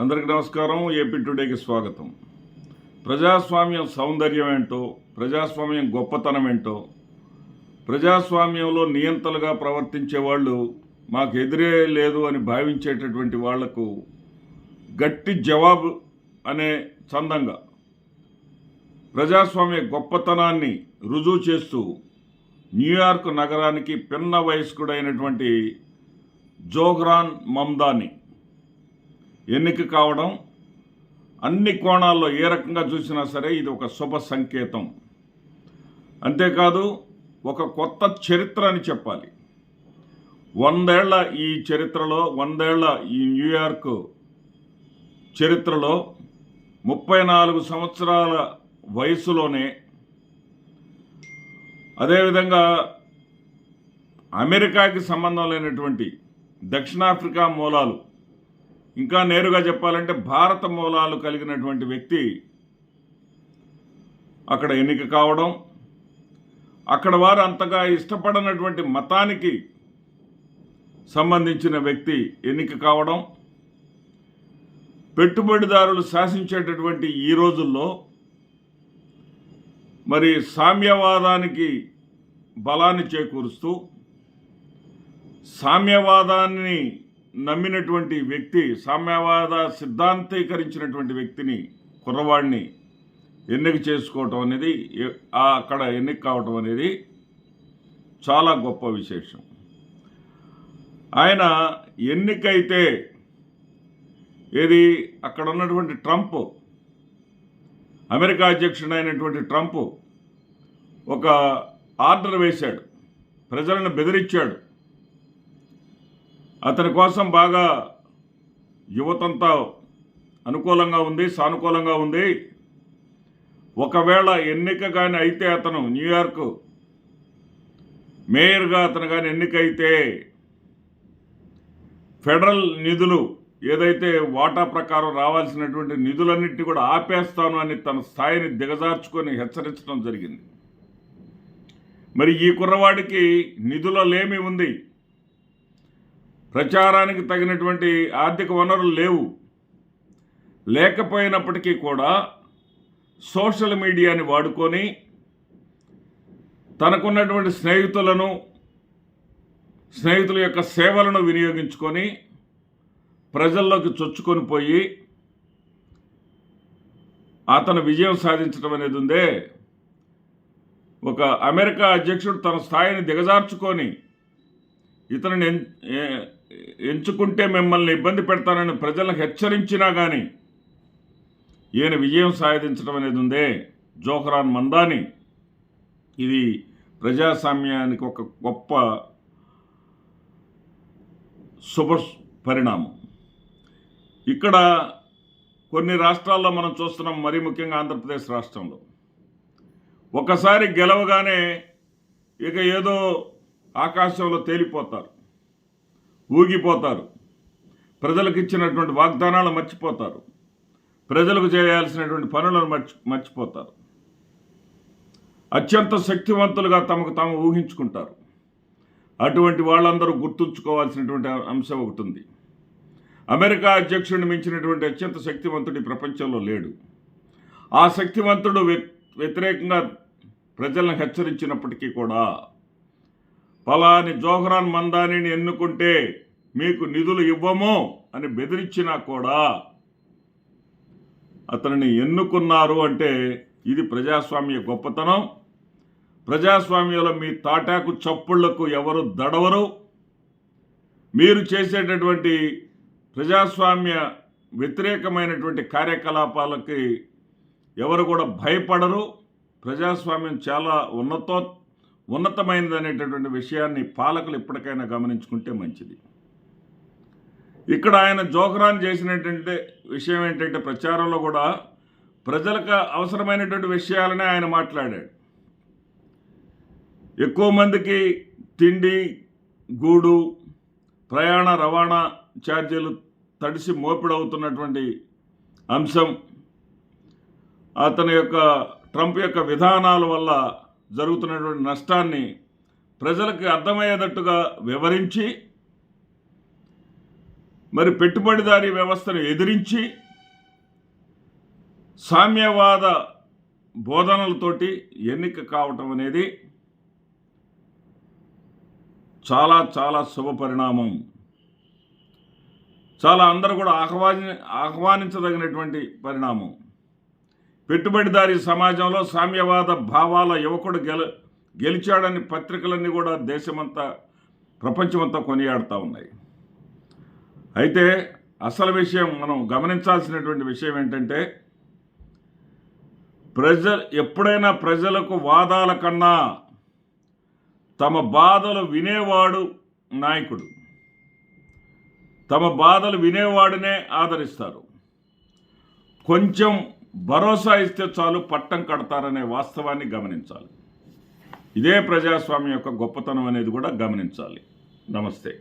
అందరికి నమస్కారం ఏపీ టుడేకి స్వాగతం. ప్రజాస్వామ్యం సౌందర్యం ఏంటో ప్రజాస్వామ్యం గొప్పతనం ఏంటో ప్రజాస్వామ్యంలో నియంతలుగా ప్రవర్తించే వాళ్ళు మాకు ఎదురే లేదు అని భావించేటటువంటి వాళ్ళకు గట్టి జవాబు అనే చందంగా ప్రజాస్వామ్య గొప్పతనాన్ని రుజువు చేస్తూ న్యూయార్క్ నగరానికి పిన్న వయస్కుడైనటువంటి జోహ్రాన్ మమ్దాని ఎన్నిక కావడం అన్ని కోణాల్లో ఏ రకంగా చూసినా సరే ఇది ఒక శుభ సంకేతం. అంతేకాదు ఒక కొత్త చరిత్ర అని చెప్పాలి. వందేళ్ళ ఈ చరిత్రలో వందేళ్ళ ఈ న్యూయార్క్ చరిత్రలో ముప్పై నాలుగు సంవత్సరాల వయసులోనే అదేవిధంగా అమెరికాకి సంబంధం లేనటువంటి దక్షిణాఫ్రికా మూలాలు ఇంకా నేరుగా చెప్పాలంటే భారత మూలాలు కలిగినటువంటి వ్యక్తి అక్కడ ఎన్నిక కావడం అక్కడ వారు అంతగా ఇష్టపడనటువంటి మతానికి సంబంధించిన వ్యక్తి ఎన్నిక కావడం పెట్టుబడిదారులు శాసించేటటువంటి ఈ రోజుల్లో మరి సామ్యవాదానికి బలాన్ని చేకూరుస్తూ సామ్యవాదాన్ని నమ్మినటువంటి వ్యక్తి సామ్యవాద సిద్ధాంతీకరించినటువంటి వ్యక్తిని కుర్రవాడిని ఎన్నిక చేసుకోవటం అనేది అక్కడ ఎన్నిక కావటం అనేది చాలా గొప్ప విశేషం. ఆయన ఎన్నికైతే ఏది అక్కడ ఉన్నటువంటి ట్రంప్ అమెరికా అధ్యక్షుడైనటువంటి ట్రంప్ ఒక ఆర్డర్ వేశాడు. ప్రజలను బెదిరించాడు. అతని కోసం బాగా యువతంతా అనుకూలంగా ఉంది సానుకూలంగా ఉంది. ఒకవేళ ఎన్నిక కానీ అయితే అతను న్యూయార్క్ మేయర్గా అతను కానీ ఎన్నికైతే ఫెడరల్ నిధులు ఏదైతే వాటా ప్రకారం రావాల్సినటువంటి నిధులన్నింటినీ కూడా ఆపేస్తాను అని తన స్థాయిని దిగజార్చుకొని హెచ్చరించడం జరిగింది. మరి ఈ కుర్రవాడికి నిధుల లేమి ఉంది? ప్రచారానికి తగినటువంటి ఆర్థిక వనరులు లేవు. లేకపోయినప్పటికీ కూడా సోషల్ మీడియాని వాడుకొని తనకున్నటువంటి స్నేహితులను స్నేహితుల యొక్క సేవలను వినియోగించుకొని ప్రజల్లోకి చొచ్చుకొని పోయి అతను విజయం సాధించడం అనేది ఉందే. ఒక అమెరికా అధ్యక్షుడు తన స్థాయిని దిగజార్చుకొని ఇతనిని ఎంచుకుంటే మిమ్మల్ని ఇబ్బంది పెడతానని ప్రజలను హెచ్చరించినా కానీ ఈయన విజయం సాధించడం అనేది ఉందే. జోహరాన్ మందాని. ఇది ప్రజాస్వామ్యానికి ఒక గొప్ప శుభ పరిణామం. ఇక్కడ కొన్ని రాష్ట్రాల్లో మనం చూస్తున్నాం మరీ ముఖ్యంగా ఆంధ్రప్రదేశ్ రాష్ట్రంలో. ఒకసారి గెలవగానే ఇక ఏదో ఆకాశంలో తేలిపోతారు. ఊగిపోతారు. ప్రజలకు ఇచ్చినటువంటి వాగ్దానాలు మర్చిపోతారు. ప్రజలకు చేయాల్సినటువంటి పనులను మర్చి మర్చిపోతారు. అత్యంత శక్తివంతులుగా తమకు తాము ఊహించుకుంటారు. అటువంటి వాళ్ళందరూ గుర్తుంచుకోవాల్సినటువంటి అంశం ఒకటి ఉంది అమెరికా అధ్యక్షుడిని మించినటువంటి అత్యంత శక్తివంతుడు ప్రపంచంలో లేడు. ఆ శక్తివంతుడు వ్యతిరేకంగా ప్రజలను హెచ్చరించినప్పటికీ కూడా ఫలాని జోహరాన్ మందానిని ఎన్నుకుంటే మీకు నిధులు ఇవ్వము అని బెదిరించినా కూడా అతనిని ఎన్నుకున్నారు అంటే ఇది ప్రజాస్వామ్య గొప్పతనం. ప్రజాస్వామ్యంలో మీ తాటాకు చప్పుళ్ళకు ఎవరు దడవరు. మీరు చేసేటటువంటి ప్రజాస్వామ్య వ్యతిరేకమైనటువంటి కార్యకలాపాలకి ఎవరు కూడా భయపడరు. ప్రజాస్వామ్యం చాలా ఉన్నతో ఉన్నతమైనది అనేటటువంటి విషయాన్ని పాలకులు ఇప్పటికైనా గమనించుకుంటే మంచిది. ఇక్కడ ఆయన జోహరాన్ చేసినటువంటి విషయం ఏంటంటే ప్రచారంలో కూడా ప్రజలకు అవసరమైనటువంటి విషయాలనే ఆయన మాట్లాడాడు. ఎక్కువ మందికి తిండి గూడు ప్రయాణ రవాణా ఛార్జీలు తడిసి మోపిడవుతున్నటువంటి అంశం అతని యొక్క ట్రంప్ యొక్క విధానాల వల్ల జరుగుతున్నటువంటి నష్టాన్ని ప్రజలకు అర్థమయ్యేటట్టుగా వివరించి మరి పెట్టుబడిదారీ వ్యవస్థను ఎదిరించి సామ్యవాద బోధనలతోటి ఎన్నిక కావటం అనేది చాలా చాలా శుభ పరిణామం. చాలా అందరూ కూడా ఆహ్వాని ఆహ్వానించదగినటువంటి పరిణామం. పెట్టుబడిదారీ సమాజంలో సామ్యవాద భావాల యువకుడు గెల గెలిచాడని పత్రికలన్నీ కూడా దేశమంతా ప్రపంచమంతా కొనియాడుతూ ఉన్నాయి. అయితే అసలు విషయం మనం గమనించాల్సినటువంటి విషయం ఏంటంటే ప్రజ ఎప్పుడైనా ప్రజలకు వాదాల కన్నా తమ బాధలు వినేవాడు నాయకుడు. తమ బాధలు వినేవాడినే ఆదరిస్తారు. కొంచెం భరోసా ఇస్తే చాలు పట్టం కడతారనే వాస్తవాన్ని గమనించాలి. ఇదే ప్రజాస్వామ్యం యొక్క గొప్పతనం అనేది కూడా గమనించాలి. నమస్తే.